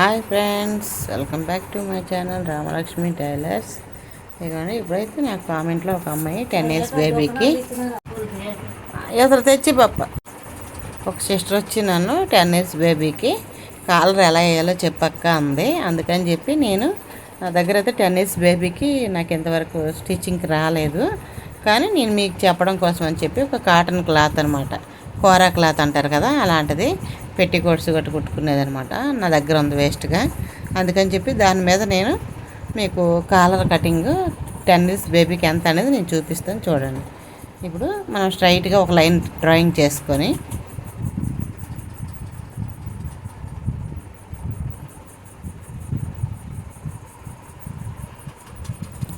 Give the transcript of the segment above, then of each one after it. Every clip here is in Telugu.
Hi friends welcome back to my channel Ramalakshmi tailors. ఇదిగోండి ఇప్పుడైతే నాకు కామెంట్లో ఒక అమ్మాయి టెన్ ఇయర్స్ బేబీకి. ఇతరు తెచ్చి పప్ప ఒక సిస్టర్ వచ్చి నన్ను టెన్ ఇయర్స్ బేబీకి. కాలర్ ఎలా వేయాలో చెప్పక్క అంది. అందుకని చెప్పి నేను నా దగ్గర అయితే టెన్ ఇయర్స్ బేబీకి నాకు ఇంతవరకు స్టిచ్చింగ్కి రాలేదు. కానీ నేను మీకు చెప్పడం కోసం అని చెప్పి ఒక కాటన్ క్లాత్ అనమాట కోరా క్లాత్ అంటారు కదా అలాంటిది పెట్టి కోట్స్ కట్టు కుట్టుకునేది అనమాట నా దగ్గర ఉంది వేస్ట్గా అందుకని చెప్పి దాని మీద నేను మీకు కాలర్ కటింగ్ టెన్ ఇయర్స్ బేబీకి ఎంత అనేది నేను చూపిస్తాను చూడండి. ఇప్పుడు మనం స్ట్రైట్గా ఒక లైన్ డ్రాయింగ్ చేసుకొని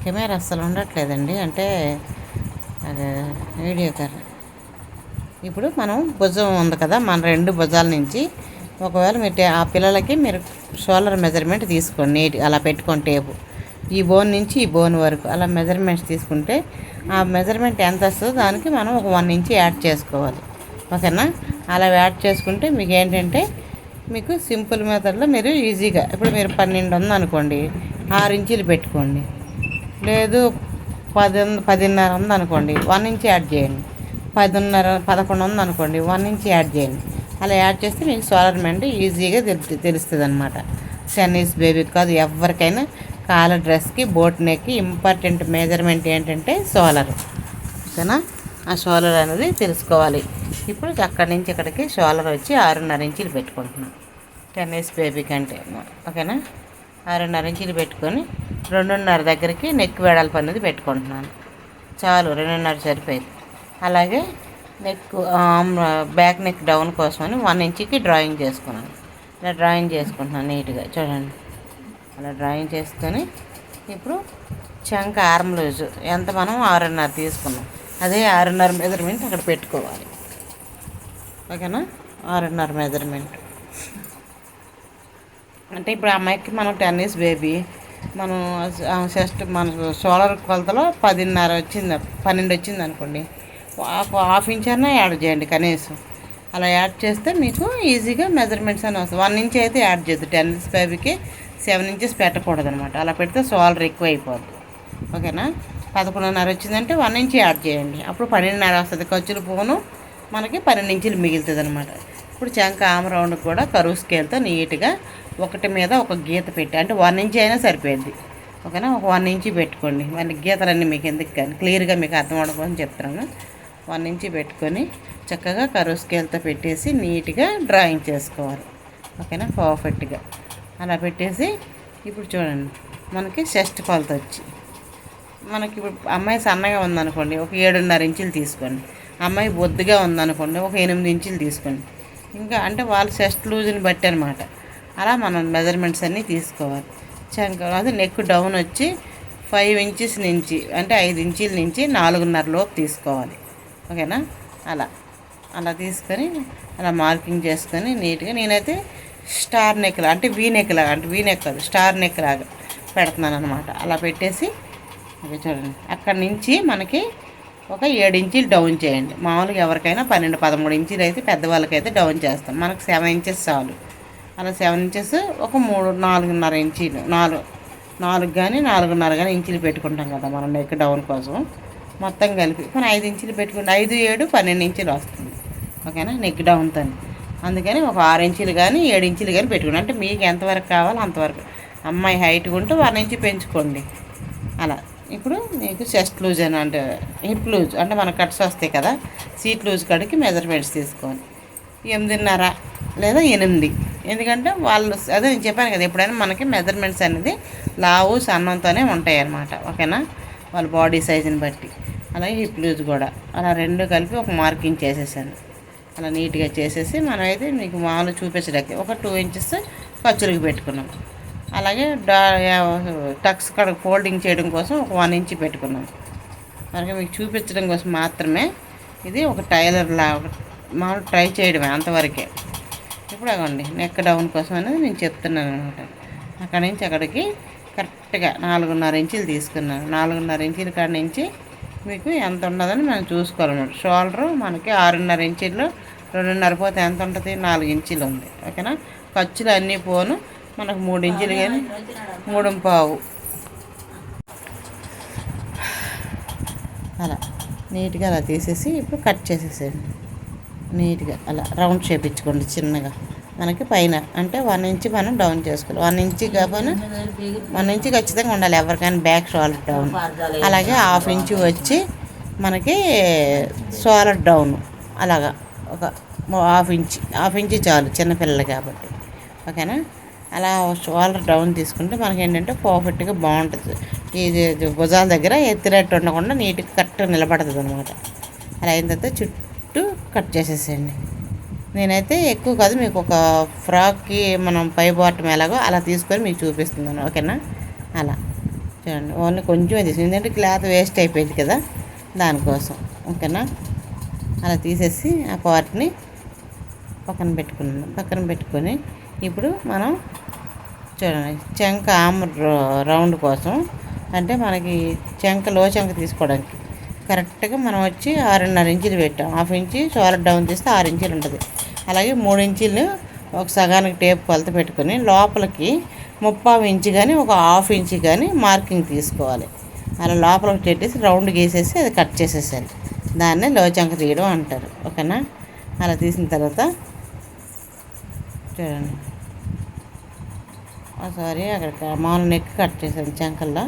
కెమెరా అస్సలు ఉండట్లేదండి అంటే అదే వీడియో కర్రీ ఇప్పుడు మనం భుజం ఉంది కదా మన రెండు భుజాల నుంచి ఒకవేళ మీరు ఆ పిల్లలకి మీరు షోల్డర్ మెజర్మెంట్ తీసుకోండి నీట్ అలా పెట్టుకోండి టేపు. ఈ బోన్ నుంచి ఈ బోన్ వరకు అలా మెజర్మెంట్స్ తీసుకుంటే ఆ మెజర్మెంట్ ఎంత వస్తుందో దానికి మనం ఒక వన్ ఇంచ్ యాడ్ చేసుకోవాలి. ఓకేనా? అలా యాడ్ చేసుకుంటే మీకు ఏంటంటే మీకు సింపుల్ మెథడ్లో మీరు ఈజీగా ఇప్పుడు మీరు పన్నెండు ఉంది అనుకోండి ఆరు ఇంచీలు పెట్టుకోండి. లేదు పది పదిన్నర ఉంది అనుకోండి వన్ ఇంచ్ యాడ్ చేయండి. పదిన్నర పదకొండు ఉంది అనుకోండి వన్ ఇంచ్ యాడ్ చేయండి. అలా యాడ్ చేస్తే మీకు సోలార్ మెంట్ ఈజీగా తెలు తెలుస్తుంది అనమాట చైనీస్ బేబీకి కాదు ఎవరికైనా కాల డ్రెస్కి బోట్ నెక్కి ఇంపార్టెంట్ మెజర్మెంట్ ఏంటంటే సోలర్ ఓకేనా? ఆ సోలర్ అనేది తెలుసుకోవాలి. ఇప్పుడు అక్కడి నుంచి ఇక్కడికి సోలర్ వచ్చి ఆరున్నర ఇంచులు పెట్టుకుంటున్నాం. టెన్నిస్ బేబీ బేబీకి అంటే ఓకేనా? ఆరున్నర ఇంచులు పెట్టుకొని రెండున్నర దగ్గరికి నెక్ వెడల్పు అనేది పెట్టుకుంటున్నాను. చాలు రెండున్నర సరిపోయింది. అలాగే నెక్ బ్యాక్ నెక్ డౌన్ కోసమని వన్ ఇంచ్కి డ్రాయింగ్ చేసుకున్నాను. ఇలా డ్రాయింగ్ చేసుకుంటున్నాను నీట్గా చూడండి. అలా డ్రాయింగ్ చేసుకొని ఇప్పుడు చంక ఆర్మ్ లూజ్ ఎంత మనం ఆరున్నర తీసుకున్నాం. అదే ఆరున్నర మెజర్మెంట్ అక్కడ పెట్టుకోవాలి. ఓకేనా? ఆరున్నర మెజర్మెంట్ అంటే ఇప్పుడు అమ్మాయికి మనం టెన్ ఇయర్స్ బేబీ మనం జస్ట్ మన సోలార్ కొలతలో పదిన్నర వచ్చింది పన్నెండు వచ్చింది అనుకోండి. హాఫ్ ఇంచ్ అన్నా యాడ్ చేయండి కనీసం. అలా యాడ్ చేస్తే మీకు ఈజీగా మెజర్మెంట్స్ అని వస్తుంది వన్ ఇంచ్ అయితే యాడ్ చేయద్దు. టెన్ ఇంచ్ బేబీకి సెవెన్ ఇంచెస్ పెట్టకూడదు అనమాట అలా పెడితే సోలర్ ఎక్కువ అయిపోద్ది ఓకేనా? పదకొండున్నర వచ్చిందంటే వన్ ఇంచ్ యాడ్ చేయండి. అప్పుడు పన్నెండున్నర వస్తుంది. ఖర్చులు పోను. మనకి పన్నెండు ఇంచులు మిగులుతుంది అనమాట ఇప్పుడు చంక ఆమ్ కూడా కరువు స్కేల్తో నీట్గా ఒకటి మీద ఒక గీత పెట్టి అంటే వన్ ఇంచ్ అయినా సరిపోయింది ఓకేనా? ఒక వన్ ఇంచ్ పెట్టుకోండి. మన గీతలన్నీ మీకు ఎందుకు కానీ క్లియర్గా మీకు అర్థం అవడం చెప్తున్నాను వన్ ఇంచి పెట్టుకొని చక్కగా కరువు స్కేల్తో పెట్టేసి నీట్గా డ్రాయింగ్ చేసుకోవాలి. ఓకేనా? పర్ఫెక్ట్గా. అలా పెట్టేసి ఇప్పుడు చూడండి. మనకి చెస్ట్ కొలత వచ్చి మనకి ఇప్పుడు అమ్మాయి సన్నగా ఉందనుకోండి ఒక ఏడున్నర ఇంచులు తీసుకోండి. అమ్మాయి బొద్దుగా ఉందనుకోండి ఒక ఎనిమిది ఇంచులు తీసుకోండి. ఇంకా అంటే వాళ్ళ చెస్ట్ లూజ్ని బట్టి అనమాట అలా మనం మెజర్మెంట్స్ అన్నీ తీసుకోవాలి. చంక అది నెక్ డౌన్ వచ్చి ఫైవ్ ఇంచెస్ నుంచి అంటే ఐదు ఇంచుల నుంచి నాలుగున్నర లోపు తీసుకోవాలి. ఓకేనా? అలా. అలా తీసుకొని అలా మార్కింగ్ చేసుకొని నీట్గా నేనైతే స్టార్ నెక్ అంటే వీ నెక్ లాగా అంటే వీ నెక్ కాదు స్టార్ నెక్ లాగా పెడుతున్నాను అనమాట అలా పెట్టేసి ఓకే చూడండి అక్కడి నుంచి మనకి ఒక ఏడు ఇంచీలు డౌన్ చేయండి. మామూలుగా ఎవరికైనా పన్నెండు పదమూడు ఇంచీలు అయితే పెద్దవాళ్ళకైతే డౌన్ చేస్తాం. మనకు సెవెన్ ఇంచెస్ చాలు. అలా సెవెన్ ఇంచెస్ ఒక మూడు నాలుగున్నర ఇంచీలు నాలుగు నాలుగు కానీ నాలుగున్నర కానీ ఇంచీలు పెట్టుకుంటాం కదా మనం నెక్ డౌన్ కోసం. మొత్తం కలిపి కానీ ఐదు ఇంచులు పెట్టుకుంటే ఐదు ఏడు పన్నెండు ఇంచులు వస్తుంది. ఓకేనా? నెక్ డౌన్తో అందుకని ఒక ఆరు ఇంచులు కానీ ఏడు ఇంచులు కానీ పెట్టుకోండి అంటే మీకు ఎంతవరకు కావాలో అంతవరకు అమ్మాయి హైట్ ఉంటే వన్ ఇంచు పెంచుకోండి. అలా. ఇప్పుడు మీకు చెస్ట్ లూజ్ అని అంటే హిప్ లూజ్ అంటే మన కట్స్ వస్తాయి కదా. సీట్ లూజ్ కాడికి మెజర్మెంట్స్ తీసుకోండి. ఎనిమిదిన్నర లేదా ఎనిమిది. ఎందుకంటే వాళ్ళు అదే నేను చెప్పాను కదా ఎప్పుడైనా మనకి మెజర్మెంట్స్ అనేది లావు సన్నంతోనే ఉంటాయి అన్నమాట ఓకేనా? వాళ్ళ బాడీ సైజుని బట్టి. అలాగే ఈ ప్లూజ్ కూడా. అలా రెండు కలిపి ఒక మార్కింగ్ చేసేసాను. అలా నీట్గా చేసేసి మనమైతే మీకు మామూలు చూపించడానికి ఒక టూ ఇంచెస్ ఖర్చులకు పెట్టుకున్నాం. అలాగే డా టక్స్ కడ ఫోల్డింగ్ చేయడం కోసం ఒక వన్ ఇంచ్ పెట్టుకున్నాం. అలాగే మీకు చూపించడం కోసం మాత్రమే ఇది ఒక టైలర్లా మామూలు ట్రై చేయడమే అంతవరకే. ఇప్పుడు అవ్వండి నెక్ డౌన్ కోసం అనేది నేను చెప్తున్నాను అనమాట అక్కడి నుంచి అక్కడికి కరెక్ట్గా నాలుగున్నర ఇంచులు తీసుకున్నాను. నాలుగున్నర ఇంచుల కాడ నుంచి మీకు ఎంత ఉండదని మనం చూసుకోవాలన్నమాట షోల్డర్ మనకి ఆరున్నర ఇంచీలు రెండున్నర పోతే ఎంత ఉంటుంది? నాలుగు ఇంచులు ఉంది. ఓకేనా? ఖర్చులు అన్నీ పోను. మనకు మూడు ఇంచులు కానీ మూడు పావు. అలా నీట్గా అలా తీసేసి ఇప్పుడు కట్ చేసేసేయండి. నీట్గా అలా రౌండ్ షేప్ ఇచ్చుకోండి చిన్నగా. మనకి పైన. అంటే వన్ ఇంచ్ మనం డౌన్ చేసుకోవాలి. వన్ ఇంచ్ కాకపోయినా వన్ ఇంచ్ ఖచ్చితంగా ఉండాలి. ఎవరికైనా బ్యాక్ షోల్డర్ డౌన్ అలాగే హాఫ్ ఇంచ్ వచ్చి మనకి షోల్డర్ డౌన్ అలాగా. ఒక హాఫ్ ఇంచ్ హాఫ్ ఇంచ్ చాలు చిన్నపిల్లలు కాబట్టి. ఓకేనా? అలా షోల్డర్ డౌన్ తీసుకుంటే మనకి ఏంటంటే పర్ఫెక్ట్గా బాగుంటుంది. ఇది భుజాల దగ్గర ఎత్తినట్టు ఉండకుండా నీట్గా కరెక్ట్గా నిలబడుతుంది అనమాట అలా అయిన తర్వాత చుట్టూ కట్ చేసేసేయండి. నేనైతే ఎక్కువ కాదు మీకు ఒక ఫ్రాక్కి మనం పై బాటం ఎలాగో అలా తీసుకొని మీకు చూపిస్తున్నాను ఓకేనా? అలా. చూడండి ఓన్లీ కొంచెమే తీసుకుని ఎందుకంటే క్లాత్ వేస్ట్ అయిపోయింది కదా దానికోసం ఓకేనా? అలా తీసేసి ఆ పార్ట్ని పక్కన పెట్టుకున్నాను. పక్కన పెట్టుకొని ఇప్పుడు మనం చూడండి చెంక ఆమ్ రౌండ్ కోసం అంటే మనకి చెంక లో చెంక తీసుకోవడానికి. కరెక్ట్గా మనం వచ్చి ఆరున్నర ఇంచులు పెట్టాం. హాఫ్ ఇంచి షోల్డర్ డౌన్ చేస్తే ఆరు ఇంచులు ఉంటుంది. అలాగే మూడు ఇంచులు ఒక సగానికి టేప్ కొలత పెట్టుకొని లోపలికి ముప్పావు ఇంచు కానీ ఒక హాఫ్ ఇంచు కానీ మార్కింగ్ తీసుకోవాలి. అలా లోపలికి పెట్టేసి రౌండ్ గీసేసి అది కట్ చేసేసాలి దాన్నే లోచంక తీయడం అంటారు. ఓకేనా? అలా తీసిన తర్వాత చూడండి. సారీ అక్కడ మామూలు నెక్ కట్ చేశాను చంకల్లో.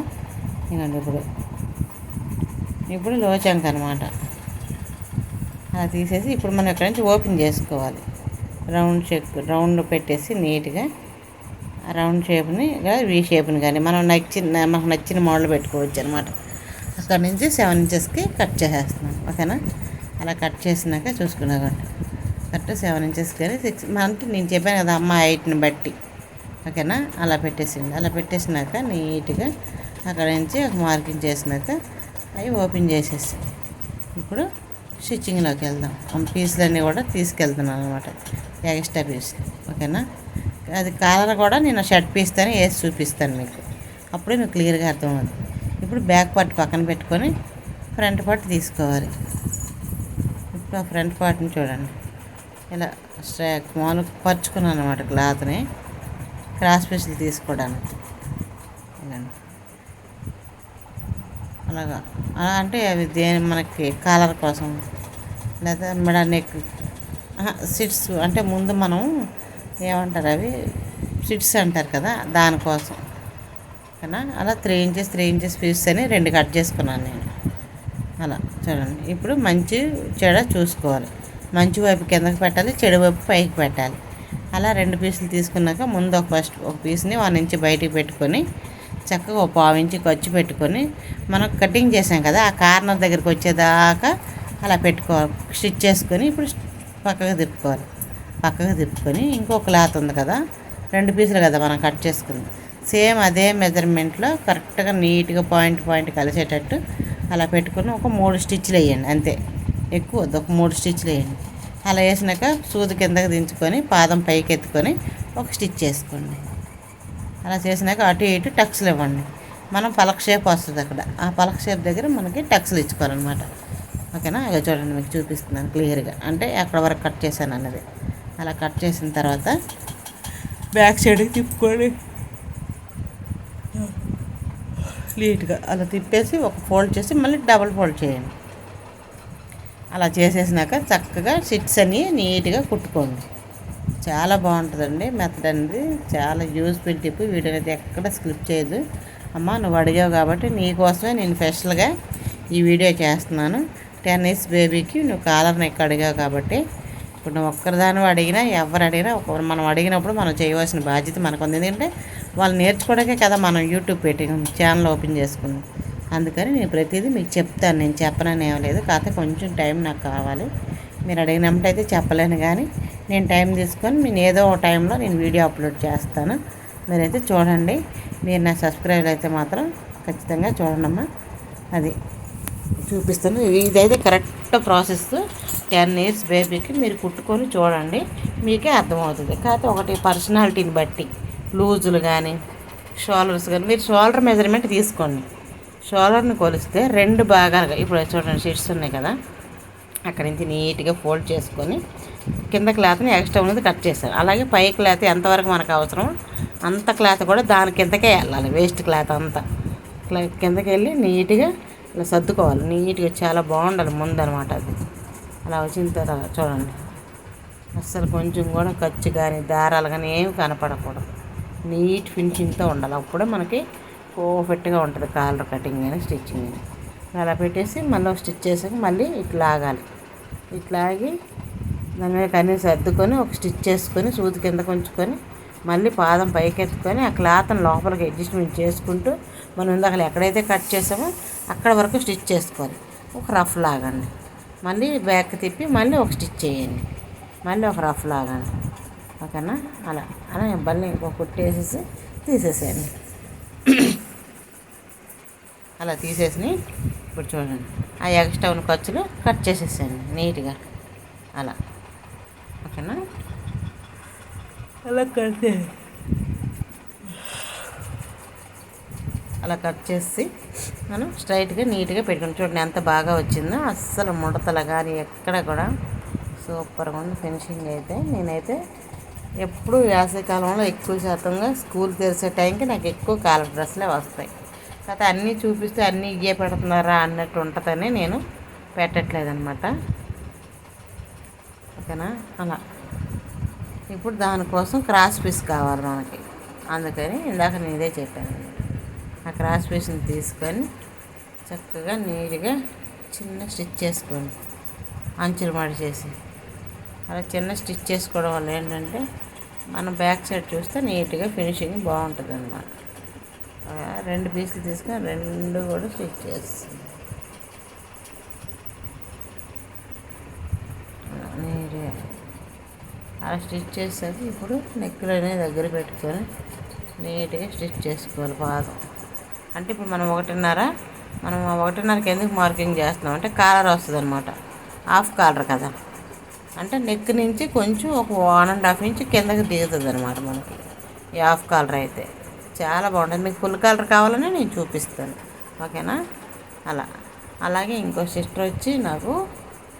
ఇవ్వండి ఇప్పుడు. ఇప్పుడు లో చంక అనమాట అలా తీసేసి ఇప్పుడు మనం ఇక్కడ నుంచి ఓపెన్ చేసుకోవాలి. రౌండ్ షేప్ రౌండ్ పెట్టేసి నీట్గా ఆ రౌండ్ షేప్ని వీ షేప్ని కానీ మనం నచ్చిన మనకు నచ్చిన మోడల్ పెట్టుకోవచ్చు అనమాట అక్కడ నుంచి సెవెన్ ఇంచెస్కి కట్ చేసేస్తున్నాం. ఓకేనా? అలా కట్ చేసినాక చూసుకున్నాకండి కరెక్ట్ సెవెన్ ఇంచెస్ కానీ సిక్స్ అంటే నేను చెప్పాను కదా అమ్మ హైట్ని బట్టి. ఓకేనా? అలా పెట్టేసింది. అలా పెట్టేసినాక నీట్గా అక్కడ నుంచి ఒక మార్కింగ్ చేసినాక అవి ఓపెన్ చేసేసి ఇప్పుడు స్టిచ్చింగ్లోకి వెళ్దాం. పీసులన్నీ కూడా తీసుకెళ్తున్నాను అనమాట ఎక్స్ట్రా పీస్ ఓకేనా? అది కాలర్ కూడా నేను షర్ట్ పీస్తాను వేసి చూపిస్తాను మీకు. అప్పుడే మీకు క్లియర్గా అర్థమవుతుంది. ఇప్పుడు బ్యాక్ పార్ట్ పక్కన పెట్టుకొని ఫ్రంట్ పార్ట్ తీసుకోవాలి. ఇప్పుడు ఆ ఫ్రంట్ పార్ట్ని చూడండి. ఇలా స్ట్రాక్ మామూలు పరుచుకున్నాను అనమాట క్లాత్ని క్రాస్ పీసులు తీసుకోవడానికి. అలాగా. అలా అంటే అవి దేని మనకి కాలర్ కోసం లేదా మెడ నెక్ సిట్స్ అంటే ముందు మనం ఏమంటారు అవి? సిట్స్ అంటారు కదా దానికోసం. ఓకేనా? అలా three inches three inches piece అని రెండు కట్ చేసుకున్నాను నేను. అలా చూడండి. ఇప్పుడు మంచి చెడ చూసుకోవాలి. మంచి వైపు కిందకి పెట్టాలి చెడు వైపు పైకి పెట్టాలి. అలా రెండు పీసులు తీసుకున్నాక ముందు ఒక ఫస్ట్ ఒక పీస్ని వన్ ఇంచ్ బయటికి పెట్టుకొని చక్కగా ఒక పావు ఇంచ్ ఖర్చు పెట్టుకొని మనం కటింగ్ చేసాం కదా ఆ కార్నర్ దగ్గరికి వచ్చేదాకా అలా పెట్టుకోవాలి. స్టిచ్ చేసుకొని ఇప్పుడు పక్కకు తిప్పుకోవాలి. పక్కకు తిప్పుకొని ఇంకో క్లాత్ ఉంది కదా రెండు పీసులు కదా మనం కట్ చేసుకుంది సేమ్ అదే మెజర్మెంట్లో కరెక్ట్గా నీట్గా పాయింట్ పాయింట్ కలిసేటట్టు అలా పెట్టుకుని ఒక మూడు స్టిచ్లు వేయండి అంతే. ఎక్కువ వద్దు ఒక మూడు స్టిచ్లు వేయండి. అలా వేసినాక సూది కిందకి దించుకొని పాదం పైకి ఎత్తుకొని ఒక స్టిచ్ చేసుకోండి. అలా చేసినాక అటు ఇటు టక్స్లు ఇవ్వండి. మనం పలక షేప్ వస్తుంది అక్కడ. ఆ పలక షేప్ దగ్గర మనకి టక్స్లు ఇచ్చుకోవాలన్నమాట. ఓకేనా? ఇక చూడండి మీకు చూపిస్తున్నాను క్లియర్గా. అంటే ఎక్కడ వరకు కట్ చేశాను అన్నది. అలా కట్ చేసిన తర్వాత బ్యాక్ సైడ్కి తిప్పుకొని నీట్గా అలా తిప్పేసి ఒక ఫోల్డ్ చేసి మళ్ళీ డబల్ ఫోల్డ్ చేయండి. అలా చేసేసినాక చక్కగా సిట్స్ అని నీట్గా కుట్టుకోండి. చాలా బాగుంటుందండి మెథడ్ అనేది. చాలా యూస్ఫుల్ టిప్. వీడియో అయితే ఎక్కడ స్క్రిప్ చేయదు అమ్మ నువ్వు అడిగావు కాబట్టి నీకోసమే నేను స్పెషల్గా ఈ వీడియో చేస్తున్నాను. టెన్ ఇయర్స్ బేబీకి నువ్వు కాలర్ నెక్ అడిగావు కాబట్టి ఇప్పుడు నువ్వు ఒక్కరిదాని అడిగినా ఎవరు అడిగినా ఒక మనం అడిగినప్పుడు మనం చేయవలసిన బాధ్యత మనకు ఉంది. ఎందుకంటే వాళ్ళు నేర్చుకోవడానికే కదా మనం యూట్యూబ్ పెట్టి ఛానల్ ఓపెన్ చేసుకున్నాం. అందుకని నేను ప్రతిదీ మీకు చెప్తాను. నేను చెప్పనని ఏం లేదు. కాకపోతే కొంచెం టైం నాకు కావాలి. మీరు అడిగినప్పుడైతే అయితే చెప్పలేను కానీ నేను టైం తీసుకొని నేను ఏదో ఒక టైంలో నేను వీడియో అప్లోడ్ చేస్తాను. మీరైతే చూడండి. మీరు నా సబ్స్క్రైబర్ అయితే మాత్రం ఖచ్చితంగా చూడండమ్మా. అది. చూపిస్తాను. ఇదైతే కరెక్ట్ ప్రాసెస్. టెన్ ఇయర్స్ బేబీకి మీరు కుట్టుకొని చూడండి మీకే అర్థమవుతుంది. కాకపోతే ఒకటి పర్సనాలిటీని బట్టి లూజులు కానీ షోల్డర్స్ కానీ మీరు షోల్డర్ మెజర్మెంట్ తీసుకోండి. షోల్డర్ని కొలిస్తే రెండు భాగాలుగా ఇప్పుడు చూడండి షీట్స్ ఉన్నాయి కదా అక్కడి నుంచి నీట్గా ఫోల్డ్ చేసుకొని కింద క్లాత్ని ఎక్స్ట్రా ఉన్నది కట్ చేశారు. అలాగే పై క్లాత్ ఎంతవరకు మనకు అవసరం అంత క్లాత్ కూడా దాని కిందకే వెళ్ళాలి వేస్ట్ క్లాత్ అంతా. ఇట్లా కిందకి వెళ్ళి నీట్గా ఇలా సర్దుకోవాలి. నీట్గా చాలా బాగుండాలి ముందనమాట అది. అలా వచ్చిన తర్వాత చూడండి. అస్సలు కొంచెం కూడా ఖర్చు కానీ దారాలు కానీ ఏమి కనపడకూడదు. నీట్ ఫినిషింగ్తో ఉండాలి. అప్పుడే మనకి పర్ఫెక్ట్గా ఉంటుంది కాలర్ కటింగ్ కానీ స్టిచ్చింగ్ కానీ. అలా పెట్టేసి మళ్ళీ స్టిచ్ చేసాక మళ్ళీ ఇట్లా లాగాలి. ఇట్లా ఆగి దాని మీద కన్నీ సర్దుకొని ఒక స్టిచ్ చేసుకొని సూది కింద కొంచుకొని మళ్ళీ పాదం పైకెత్తుకొని ఆ క్లాత్ని లోపలికి అడ్జస్ట్మెంట్ చేసుకుంటూ మనం ఇందాక ఎక్కడైతే కట్ చేసామో అక్కడ వరకు స్టిచ్ చేసుకోవాలి. ఒక రఫ్ లాగండి. మళ్ళీ బ్యాక్ తిప్పి మళ్ళీ ఒక స్టిచ్ చేయండి. మళ్ళీ ఒక రఫ్ లాగండి. ఓకేనా? అలా అలా మళ్ళీ ఇంకో కుట్టేసేసి తీసేసేయండి. అలా తీసేసి ఇప్పుడు చూడండి. ఆ ఎక్స్ట్రా ఉన్న ఖర్చులు కట్ చేసేసేయండి నీట్గా. అలా. ఓకేనా? అలా కట్ అలా కట్ చేసి మనం స్ట్రైట్గా నీట్గా పెట్టుకుని చూడండి ఎంత బాగా వచ్చిందో. అస్సలు ముడతలు కానీ ఎక్కడ కూడా సూపర్గా ఉంది ఫినిషింగ్ అయితే. నేనైతే ఎప్పుడు వేసవికాలంలో ఎక్కువ శాతంగా స్కూల్ తెరిసే టైంకి నాకు ఎక్కువ కాలర్ డ్రెస్లే వస్తాయి. కాకపోతే అన్నీ చూపిస్తే అన్నీ ఇయ్యే పెడుతున్నారా అన్నట్టు ఉంటుందని నేను పెట్టట్లేదనమాట. ఓకేనా? అలా. ఇప్పుడు దానికోసం క్రాస్ పీస్ కావాలి మనకి. అందుకని ఇందాక నేను ఇదే చెప్పాను. ఆ క్రాస్ పీస్ని తీసుకొని చక్కగా నీట్గా చిన్న స్టిచ్ చేసుకోండి. అంచులు మడిచేసి. అలా చిన్న స్టిచ్ చేసుకోవడం వల్ల ఏంటంటే మనం బ్యాక్ సైడ్ చూస్తే నీట్గా ఫినిషింగ్ బాగుంటుంది అన్నమాట రెండు పీసులు తీసుకొని రెండు కూడా స్టిచ్ చేస్తుంది నీట్గా. అలా స్టిచ్ చేసాక ఇప్పుడు నెక్కులనే దగ్గర పెట్టుకొని నీట్గా స్టిచ్ చేసుకోవాలి పాదం అంటే ఇప్పుడు మనం ఒకటిన్నర మనం ఒకటిన్నరకి ఎందుకు మార్కింగ్ చేస్తున్నాం? అంటే కాలర్ వస్తుంది అనమాట హాఫ్ కాలర్ కదా. అంటే నెక్ నుంచి కొంచెం ఒక వన్ అండ్ హాఫ్ ఇంచ్ కిందకి దిగుతుంది అనమాట మనకి. ఈ హాఫ్ కాలర్ అయితే. చాలా బాగుంటుంది. మీకు ఫుల్ కలర్ కావాలని నేను చూపిస్తాను. ఓకేనా? అలా. అలాగే ఇంకో సిస్టర్ వచ్చి నాకు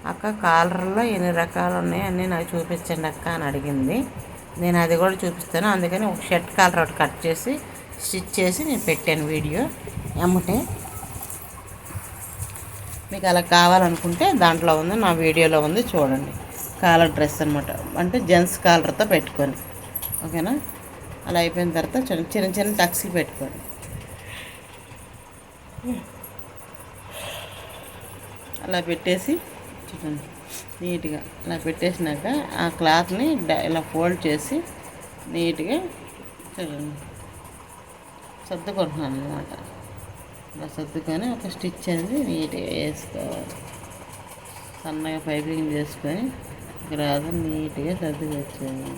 అక్క కాలర్లో ఎన్ని రకాలు ఉన్నాయి అన్నీ నాకు చూపించండి అక్క అని అడిగింది. నేను అది కూడా చూపిస్తాను. అందుకని ఒక షర్ట్ కాలర్ ఒకటి కట్ చేసి స్టిచ్ చేసి నేను పెట్టాను వీడియో. ఎమ్మటే మీకు అలా కావాలనుకుంటే దాంట్లో ఉంది నా వీడియోలో ఉంది చూడండి. కాలర్ డ్రెస్ అనమాట అంటే జెంట్స్ కాలర్తో పెట్టుకొని ఓకేనా? అలా అయిపోయిన తర్వాత చిన్న చిన్న చిన్న టక్స్లు పెట్టుకోండి. అలా పెట్టేసి చూడండి నీట్గా అలా పెట్టేసినాక ఆ క్లాత్ని ఇలా ఫోల్డ్ చేసి నీట్గా చూడండి. సర్దుకుంటున్నాను అనమాట ఇలా సర్దుకొని ఒక స్టిచ్ అనేది నీట్గా వేసుకోవాలి. సన్నగా పైపింగ్ చేసుకొని గ్రాదు నీట్గా సర్దుకొచ్చేది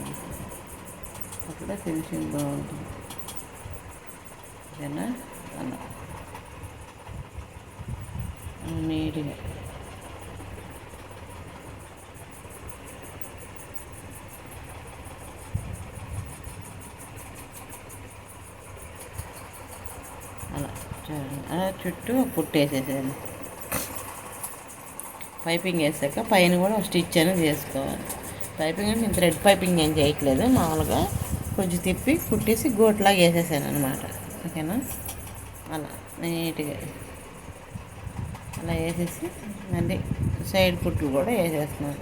అప్పుడే ఫినిషింగ్ బాగుంటుంది. ఓకేనా? అలా నీట్గా అలా చూడండి అలా చుట్టూ పుట్టేసేసాను పైపింగ్ వేసాక పైన కూడా స్టిచ్ అనేది చేసుకోవాలి. పైపింగ్ అంటే నేను థ్రెడ్ పైపింగ్ ఏం చేయట్లేదు. మామూలుగా కొంచెం తిప్పి కుట్టేసి గోట్లాగా వేసేసాను అనమాట ఓకేనా? అలా నీట్గా. అలా వేసేసి మళ్ళీ సైడ్ కుట్లు కూడా వేసేస్తున్నాను.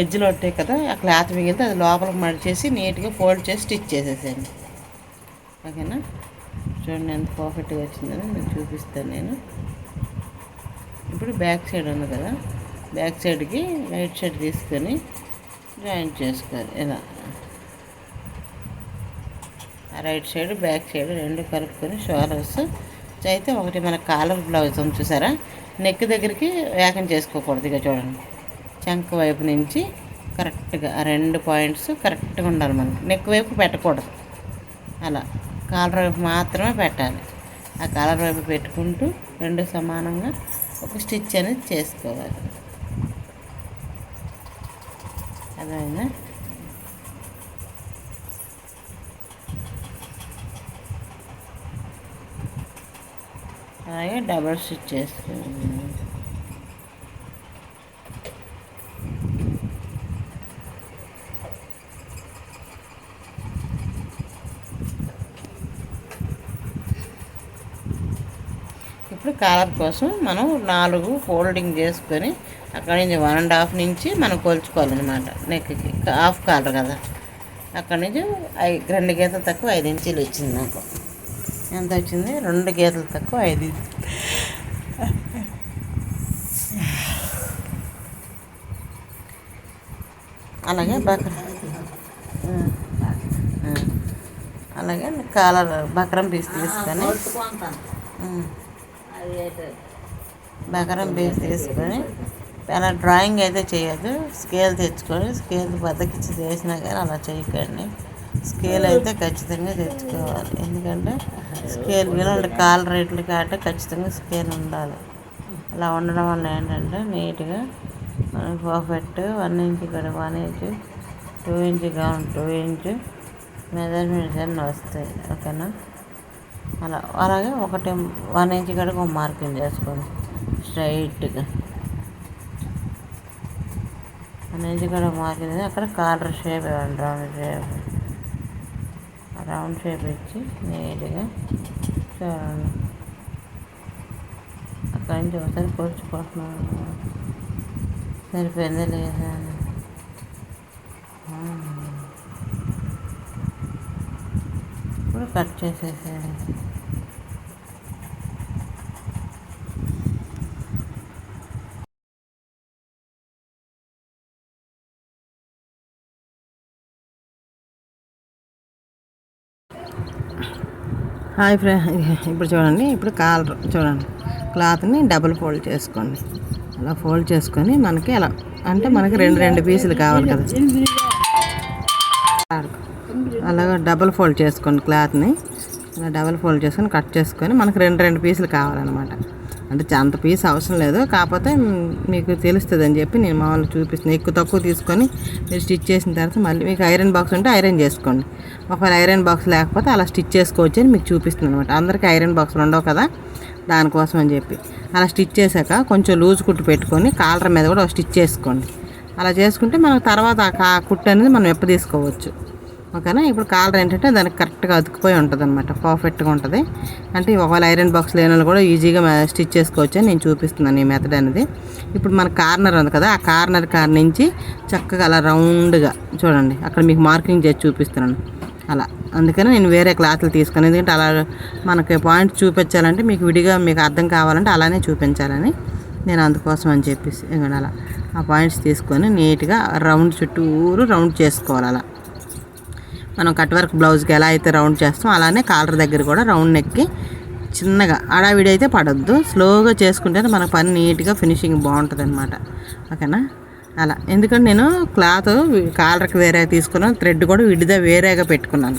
ఎడ్జ్లో ఉంటాయి కదా ఆ క్లాత్ మిగిలితే అది లోపలికి మడిచేసి నీట్గా ఫోల్డ్ చేసి స్టిచ్ చేసేసాను ఓకేనా? చూడండి ఎంత పర్ఫెక్ట్గా వచ్చిందని మీకు చూపిస్తాను నేను. ఇప్పుడు బ్యాక్ సైడ్ ఉంది కదా బ్యాక్ సైడ్కి రైట్ సైడ్ తీసుకొని జాయింట్ చేసుకోవాలి. ఇలా. రైట్ సైడ్ బ్యాక్ సైడ్ రెండు కలుపుకొని షోలర్స్ అయితే ఒకటి మన కాలర్ బ్లౌజ్ ఉంది చూసారా? నెక్ దగ్గరికి వేకం చేసుకోకూడదు ఇక చూడండి. చంక వైపు నుంచి కరెక్ట్గా రెండు పాయింట్స్ కరెక్ట్గా ఉండాలి మనకి. నెక్ వైపు పెట్టకూడదు. అలా. కాలర్ వైపు మాత్రమే పెట్టాలి. ఆ కాలర్ వైపు పెట్టుకుంటూ రెండు సమానంగా ఒక స్టిచ్ అనేది చేసుకోవాలి. అదైనా అలాగే డబల్ స్టిచ్ చేసుకోవాలి ఇప్పుడు కాలర్ కోసం మనం నాలుగు ఫోల్డింగ్ చేసుకొని అక్కడి నుంచి వన్ అండ్ హాఫ్ నుంచి మనం కొలుచుకోవాలన్నమాట నెక్కి హాఫ్ కాలర్ కదా అక్కడి నుంచి ఐ రెండు గీతలు తక్కువ ఐదు ఇంచీలు వచ్చింది నాకు ఎంత వచ్చింది రెండు గీతలు తక్కువ ఐదు. అలాగే బకర అలాగే కాలర్ బకరం పీస్ తీసుకొని. బకరం బేస్ తీసుకొని అలా డ్రాయింగ్ అయితే చేయొద్దు. స్కేల్ తెచ్చుకొని స్కేల్ బతికిచ్చి చేసినా కానీ అలా చేయకండి. స్కేల్ అయితే ఖచ్చితంగా తెచ్చుకోవాలి. ఎందుకంటే స్కేల్ ఇలాంటి కాల్ రేట్లు కాబట్టి ఖచ్చితంగా స్కేల్ ఉండాలి. అలా ఉండడం వల్ల ఏంటంటే నీట్గా మనం పర్ఫెక్ట్ వన్ ఇంచ్ ఇక్కడ వన్ ఇంచ్ టూ ఇంచ్ కావాలి టూ ఇంచ్ మెజర్మెంట్స్ అన్నీ వస్తాయి. ఓకేనా? అలా అలాగే ఒకటి వన్ ఇంచ్ కడుగు ఒక మార్కింగ్ చేసుకోండి. స్ట్రైట్గా. వన్ ఇంచ్ కాడ మార్కింగ్ చేసి అక్కడ కార్డర్ షేప్ ఇవ్వండి రౌండ్ షేప్. రౌండ్ షేప్ ఇచ్చి నీట్గా చూడండి. అక్కడి నుంచి ఒకసారి పొడుచుకుంటున్నాను సరిపోయిందా లేదా అని. ఆ. ఇప్పుడు కట్ చేసేసేయండి. హాయ్ ఫ్రెండ్ ఇప్పుడు చూడండి ఇప్పుడు కాలర్ చూడండి. క్లాత్ని డబుల్ ఫోల్డ్ చేసుకోండి. అలా ఫోల్డ్ చేసుకొని మనకి అలా అంటే మనకి రెండు రెండు పీసులు కావాలి కదా. అలాగా డబల్ ఫోల్డ్ చేసుకోండి క్లాత్ని అలా డబల్ ఫోల్డ్ చేసుకొని కట్ చేసుకొని మనకు రెండు రెండు పీసులు కావాలన్నమాట. అంటే అంత పీస్ అవసరం లేదు. కాకపోతే మీకు తెలుస్తుంది అని చెప్పి నేను మామూలు చూపిస్తున్నాను ఎక్కువ తక్కువ తీసుకొని మీరు స్టిచ్ చేసిన తర్వాత మళ్ళీ మీకు ఐరన్ బాక్స్ ఉంటే ఐరన్ చేసుకోండి. ఒకవేళ ఐరన్ బాక్స్ లేకపోతే అలా స్టిచ్ చేసుకోవచ్చు అని మీకు చూపిస్తుంది అనమాట అందరికీ ఐరన్ బాక్స్లు ఉండవు కదా దానికోసం అని చెప్పి. అలా స్టిచ్ చేశాక కొంచెం లూజ్ కుట్టు పెట్టుకొని కాలర్ మీద కూడా ఒక స్టిచ్ చేసుకోండి. అలా చేసుకుంటే మనకు తర్వాత ఆ కా- కుట్టు అనేది మనం ఎప్ప తీసుకోవచ్చు. ఓకేనా? ఇప్పుడు కాలర్ ఏంటంటే దానికి కరెక్ట్గా అతుకుపోయి ఉంటుంది అనమాట పర్ఫెక్ట్గా ఉంటుంది. అంటే ఒకవేళ ఐరన్ బాక్స్ లేని వాళ్ళు కూడా ఈజీగా స్టిచ్ చేసుకోవచ్చు నేను చూపిస్తున్నాను ఈ మెథడ్ అనేది. ఇప్పుడు మన కార్నర్ ఉంది కదా ఆ కార్నర్ కార్ నుంచి చక్కగా అలా రౌండ్గా చూడండి. అక్కడ మీకు మార్కింగ్ చేసి చూపిస్తున్నాను. అలా. అందుకని నేను వేరే క్లాత్లు తీసుకుని ఎందుకంటే అలా మనకి పాయింట్ చూపించాలంటే మీకు విడిగా మీకు అర్థం కావాలంటే అలానే చూపించాలని నేను అందుకోసం అని చెప్పేసి అలా. ఆ పాయింట్స్ తీసుకొని నీట్గా రౌండ్ చుట్టూరు రౌండ్ చేసుకోవాలి అలా. మనం కట్ వర్క్ బ్లౌజ్కి ఎలా అయితే రౌండ్ చేస్తాం అలానే కాలర్ దగ్గర కూడా రౌండ్ నెక్కి చిన్నగా అడావిడి అయితే పడద్దు. స్లోగా చేసుకుంటేనే మన పని నీట్గా ఫినిషింగ్ బాగుంటుంది అనమాట ఓకేనా? అలా. ఎందుకంటే నేను క్లాత్ కాలర్కి వేరే తీసుకున్నాను థ్రెడ్ కూడా విడిదే వేరేగా పెట్టుకున్నాను.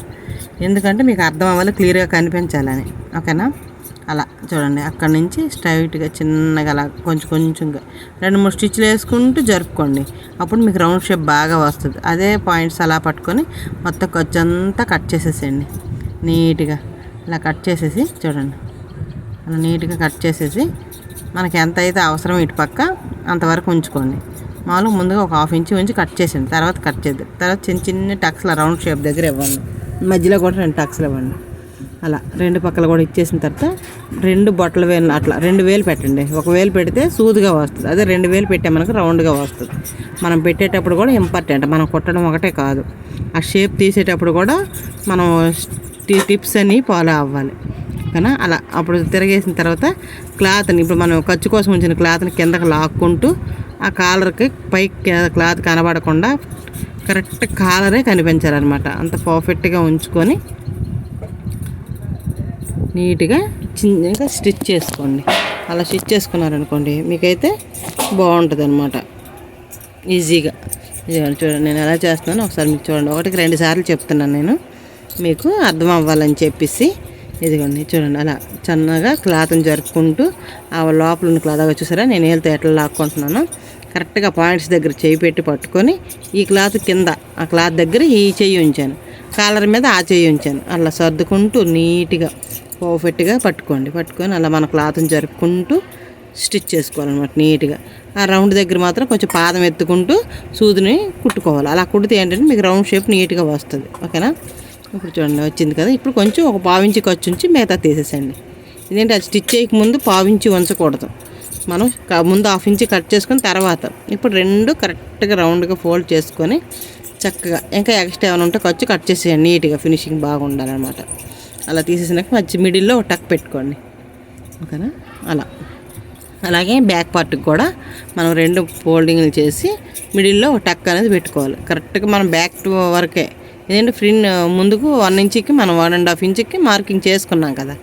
ఎందుకంటే మీకు అర్థం అవ్వాలి క్లియర్గా కనిపించాలని. ఓకేనా? అలా చూడండి. అక్కడ నుంచి స్ట్రైట్గా చిన్నగా అలా కొంచెం కొంచెంగా రెండు మూడు స్టిచ్లు వేసుకుంటూ జరుపుకోండి. అప్పుడు మీకు రౌండ్ షేప్ బాగా వస్తుంది. అదే పాయింట్స్ అలా పట్టుకొని మొత్తం ఖర్చు అంతా కట్ చేసేసేయండి. నీట్గా ఇలా కట్ చేసేసి చూడండి. అలా నీట్గా కట్ చేసేసి మనకి ఎంత అయితే అవసరం ఇటు పక్క అంతవరకు ఉంచుకోండి. మామూలుగా ముందుగా ఒక హాఫ్ ఇంచ్ ఉంచి కట్ చేసేయండి. తర్వాత కట్ చేద్దాం. తర్వాత చిన్న చిన్న టక్స్ల రౌండ్ షేప్ దగ్గర ఇవ్వండి. మధ్యలో కూడా రెండు టక్స్లు ఇవ్వండి. అలా రెండు పక్కల కూడా ఇచ్చేసిన తర్వాత రెండు బొట్టల వేలు అట్లా రెండు వేలు పెట్టండి. ఒక వేలు పెడితే సూదుగా వస్తుంది. అదే రెండు వేలు పెట్టే మనకు రౌండ్గా వస్తుంది. మనం పెట్టేటప్పుడు కూడా ఇంపార్టెంట్ మనం కుట్టడం ఒకటే కాదు. ఆ షేప్ తీసేటప్పుడు కూడా మనం టి- టిప్స్ అని ఫాలో అవ్వాలి. కానీ అలా అప్పుడు తిరగేసిన తర్వాత క్లాత్ని ఇప్పుడు మనం ఖర్చు కోసం ఉంచిన క్లాత్ని కిందకి లాక్కుంటూ ఆ కాలర్కి పైకి క్లాత్ కనబడకుండా కరెక్ట్ కాలరే కనిపించాలన్నమాట. అంత పర్ఫెక్ట్గా ఉంచుకొని నీట్గా చిన్నగా స్టిచ్ చేసుకోండి. అలా స్టిచ్ చేసుకున్నారనుకోండి మీకైతే బాగుంటుంది అనమాట ఈజీగా. ఇదిగోండి చూడండి నేను ఎలా చేస్తున్నాను ఒకసారి మీకు చూడండి. ఒకటికి రెండు సార్లు చెప్తున్నాను నేను. మీకు అర్థం అవ్వాలని చెప్పేసి ఇదిగోండి చూడండి అలా చిన్నగా క్లాత్ని జరుపుకుంటూ ఆ లోపల ఉన్న క్లాత్ వచ్చేసరా చూసారా? నేను వెళ్తే ఎట్లా లాక్కుంటున్నాను. కరెక్ట్గా పాయింట్స్ దగ్గర చేయి పెట్టి పట్టుకొని ఈ క్లాత్ కింద ఆ క్లాత్ దగ్గర ఈ చెయ్యి ఉంచాను. కాలర్ మీద ఆ చెయ్యి ఉంచాను. అలా సర్దుకుంటూ నీట్గా పర్ఫెక్ట్గా పట్టుకోండి. పట్టుకొని అలా మన క్లాత్ని జరుపుకుంటూ స్టిచ్ చేసుకోవాలన్నమాట నీట్గా. ఆ రౌండ్ దగ్గర మాత్రం కొంచెం పాదం ఎత్తుకుంటూ సూదిని కుట్టుకోవాలి. అలా కుడితే ఏంటంటే మీకు రౌండ్ షేప్ నీట్గా వస్తుంది. ఓకేనా? ఇప్పుడు చూడండి వచ్చింది కదా. ఇప్పుడు కొంచెం ఒక పావించి ఖర్చు ఉంచి మిగతా తీసేసండి ఇదేంటి? అది స్టిచ్ చేయకముందు పావించి ఉంచకూడదు. మనం ముందు హాఫ్ ఇంచి కట్ చేసుకుని తర్వాత ఇప్పుడు రెండు కరెక్ట్గా రౌండ్గా ఫోల్డ్ చేసుకొని చక్కగా ఇంకా ఎక్స్ట్రా ఏమైనా ఉంటే ఖర్చు కట్ చేసేయండి. నీట్గా ఫినిషింగ్ బాగుండాలన్నమాట. అలా తీసేసినాక మధ్య మిడిల్లో టక్ పెట్టుకోండి. ఓకేనా? అలా. అలాగే బ్యాక్ పార్ట్కి కూడా మనం రెండు ఫోల్డింగ్లు చేసి మిడిల్లో టక్ అనేది పెట్టుకోవాలి. కరెక్ట్గా మనం బ్యాక్ టు వరకే. ఏంటంటే ఫ్రంట్ ముందుకు వన్ ఇంచుకి మనం వన్ అండ్ హాఫ్ ఇంచుకి మార్కింగ్ చేసుకున్నాం కదా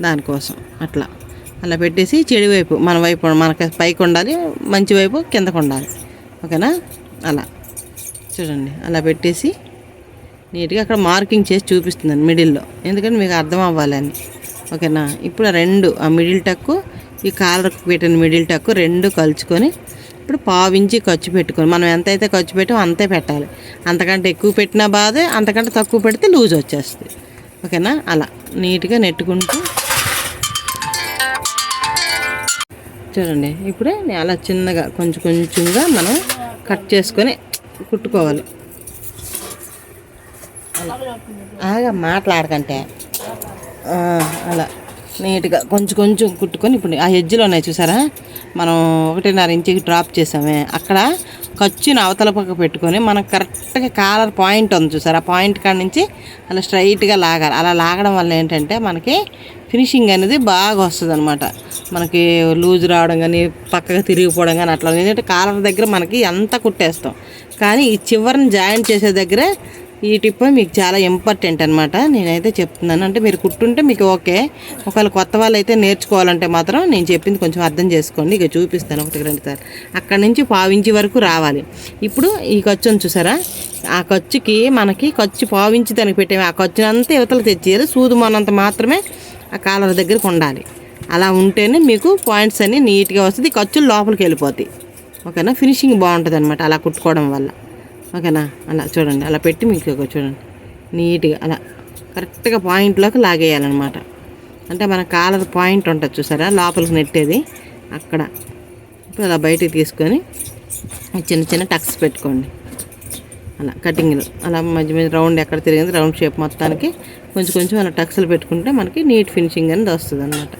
దానికోసం. అట్లా. అలా పెట్టేసి చెడు వైపు మన వైపు మనకి పైకి ఉండాలి మంచి వైపు కిందకు ఉండాలి. ఓకేనా? అలా. చూడండి. అలా పెట్టేసి నీట్గా అక్కడ మార్కింగ్ చేసి చూపిస్తుందండి మిడిల్లో. ఎందుకంటే మీకు అర్థం అవ్వాలని. ఓకేనా? ఇప్పుడు ఆ రెండు ఆ మిడిల్ టక్కు ఈ కాలర్కి పెట్టిన మిడిల్ టక్కు రెండు కలుచుకొని ఇప్పుడు పావించి ఖర్చు పెట్టుకొని మనం ఎంతైతే ఖర్చు పెట్టామో అంతే పెట్టాలి. అంతకంటే ఎక్కువ పెట్టినా బాధే అంతకంటే తక్కువ పెడితే లూజ్ వచ్చేస్తుంది. ఓకేనా? అలా నీట్గా నెట్టుకుంటూ. చూడండి ఇప్పుడే నేను అలా చిన్నగా కొంచెం కొంచెంగా మనం కట్ చేసుకొని కుట్టుకోవాలి. ఆగా మాట్లాడకంటే. అలా నీట్గా కొంచెం కొంచెం కుట్టుకొని ఇప్పుడు ఆ ఎడ్జ్లో ఉన్నాయి చూసారా? మనం ఒకటిన్నర ఇంచుకి డ్రాప్ చేసామే. అక్కడ ఖర్చుని అవతల పక్క పెట్టుకొని మనం కరెక్ట్గా కాలర్ పాయింట్ ఉంది చూసారా? ఆ పాయింట్ కాడ నుంచి అలా స్ట్రైట్గా లాగాలి. అలా లాగడం వల్ల ఏంటంటే మనకి ఫినిషింగ్ అనేది బాగా వస్తుంది అనమాట మనకి లూజ్ రావడం కానీ పక్కగా తిరిగిపోవడం కానీ అట్లా. ఏంటంటే కాలర్ దగ్గర మనకి ఎంత కుట్టేస్తాం. కానీ ఈ చివరిని జాయింట్ చేసే దగ్గరే ఈ టిప్ మీకు చాలా ఇంపార్టెంట్ అనమాట నేనైతే చెప్తున్నాను. అంటే మీరు కుట్టుంటే మీకు ఓకే. ఒకవేళ కొత్త వాళ్ళు అయితే నేర్చుకోవాలంటే మాత్రం నేను చెప్పింది కొంచెం అర్థం చేసుకోండి. ఇక చూపిస్తాను ఒకటి రెండు సార్ అక్కడ నుంచి పావించి వరకు రావాలి. ఇప్పుడు ఈ ఖర్చు చూసారా? ఆ ఖర్చుకి మనకి ఖర్చు పావించి దానికి పెట్టే ఆ ఖర్చునంతా యువతలు తెచ్చేయాలి. సూదు మనంత మాత్రమే ఆ కాలర్ దగ్గరకు ఉండాలి. అలా ఉంటేనే మీకు పాయింట్స్ అన్నీ నీట్గా వస్తుంది. ఖర్చులు లోపలికి వెళ్ళిపోతాయి. ఓకేనా? ఫినిషింగ్ బాగుంటుంది అనమాట అలా కుట్టుకోవడం వల్ల. ఓకేనా? అలా చూడండి. అలా పెట్టి మీకు చూడండి. నీట్గా అలా కరెక్ట్గా పాయింట్లోకి లాగేయాలన్నమాట. అంటే మన కాలర్ పాయింట్ ఉంటుంది చూసారా? లోపలికి నెట్టేది. అక్కడ. ఇప్పుడు అలా బయటికి తీసుకొని చిన్న చిన్న టక్స్ పెట్టుకోండి. అలా కటింగ్లు. అలా మధ్య మధ్య రౌండ్ ఎక్కడ తిరిగింది రౌండ్ షేప్ మొత్తానికి కొంచెం కొంచెం అలా టక్స్లు పెట్టుకుంటే మనకి నీట్ ఫినిషింగ్ అనేది వస్తుంది అన్నమాట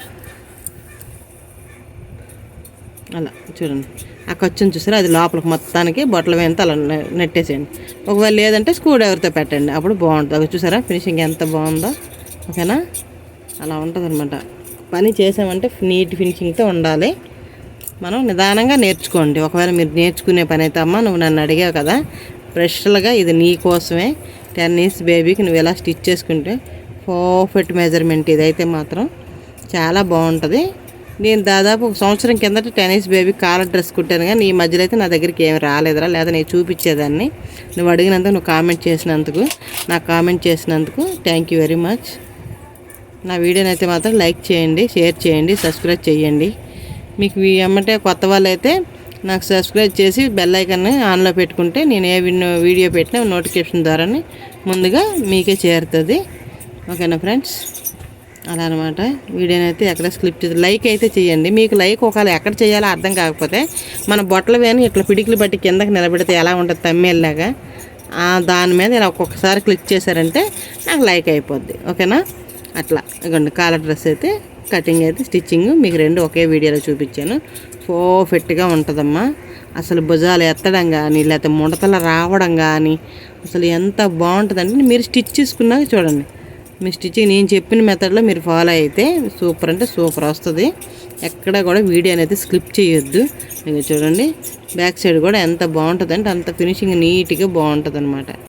అలా చూడండి. ఆ ఖర్చుని చూసారా? అది లోపలికి మొత్తానికి బొట్టల వేయంతో అలా నెట్టేసేయండి. ఒకవేళ లేదంటే స్క్రూ డ్రైవర్తో పెట్టండి. అప్పుడు బాగుంటుంది. అది చూసారా? ఫినిషింగ్ ఎంత బాగుందో. ఓకేనా? అలా ఉంటుంది అనమాట పని చేసామంటే నీట్ ఫినిషింగ్తో ఉండాలి. మనం నిదానంగా నేర్చుకోండి. ఒకవేళ మీరు నేర్చుకునే పని అయితే అమ్మ నువ్వు నన్ను అడిగావు కదా స్పెషల్గా ఇది నీ కోసమే. టెన్ ఇయర్స్ బేబీకి నువ్వు ఎలా స్టిచ్ చేసుకుంటే పర్ఫెక్ట్ మెజర్మెంట్ ఇదైతే మాత్రం చాలా బాగుంటుంది. నేను దాదాపు ఒక సంవత్సరం కిందట టెన్నిస్ బేబీ కాలర్ డ్రెస్ కుట్టాను కానీ ఈ మధ్యలో అయితే నా దగ్గరికి ఏమి రాలేదురా. లేదా నేను చూపించేదాన్ని. నువ్వు అడిగినందుకు నువ్వు కామెంట్ చేసినందుకు నాకు కామెంట్ చేసినందుకు థ్యాంక్ యూ వెరీ మచ్ నా వీడియోని అయితే మాత్రం లైక్ చేయండి షేర్ చేయండి సబ్స్క్రైబ్ చేయండి. మీకు ఏమంటే కొత్త వాళ్ళు అయితే నాకు సబ్స్క్రైబ్ చేసి బెల్ ఐకాన్ని ఆన్లో పెట్టుకుంటే నేను ఏ వీడియో పెట్టినా నోటిఫికేషన్ ద్వారానే ముందుగా మీకే చేరుతుంది. ఓకేనా ఫ్రెండ్స్? అలా అనమాట వీడియోని అయితే ఎక్కడ స్లిప్ చేసి లైక్ అయితే చేయండి. మీకు లైక్ ఒకవేళ ఎక్కడ చేయాలో అర్థం కాకపోతే మన బొట్టలు వేని ఇట్లా పిడికిలు బట్టి కిందకి నిలబెడితే ఎలా ఉంటుంది తమ్మేలాగా దాని మీద ఇలా ఒక్కొక్కసారి క్లిక్ చేశారంటే నాకు లైక్ అయిపోద్ది. ఓకేనా? అట్లా. ఇగోండి కాలర్ డ్రెస్ అయితే కటింగ్ అయితే స్టిచ్చింగ్ మీకు రెండు ఒకే వీడియోలో చూపించాను. పర్ఫెక్ట్గా ఉంటుందమ్మా. అసలు భుజాలు ఎత్తడం కానీ లేకపోతే ముడతలు రావడం కానీ అసలు ఎంత బాగుంటుందంటే మీరు స్టిచ్ చేసుకున్నాక చూడండి. మీ స్టిచ్చింగ్ నేను చెప్పిన మెథడ్లో మీరు ఫాలో అయితే సూపర్ అంటే సూపర్ వస్తుంది. ఎక్కడ కూడా వీడియో అనేది స్కిప్ చేయొద్దు. మీరు చూడండి బ్యాక్ సైడ్ కూడా ఎంత బాగుంటుందంటే అంత ఫినిషింగ్ నీట్గా బాగుంటుంది అనమాట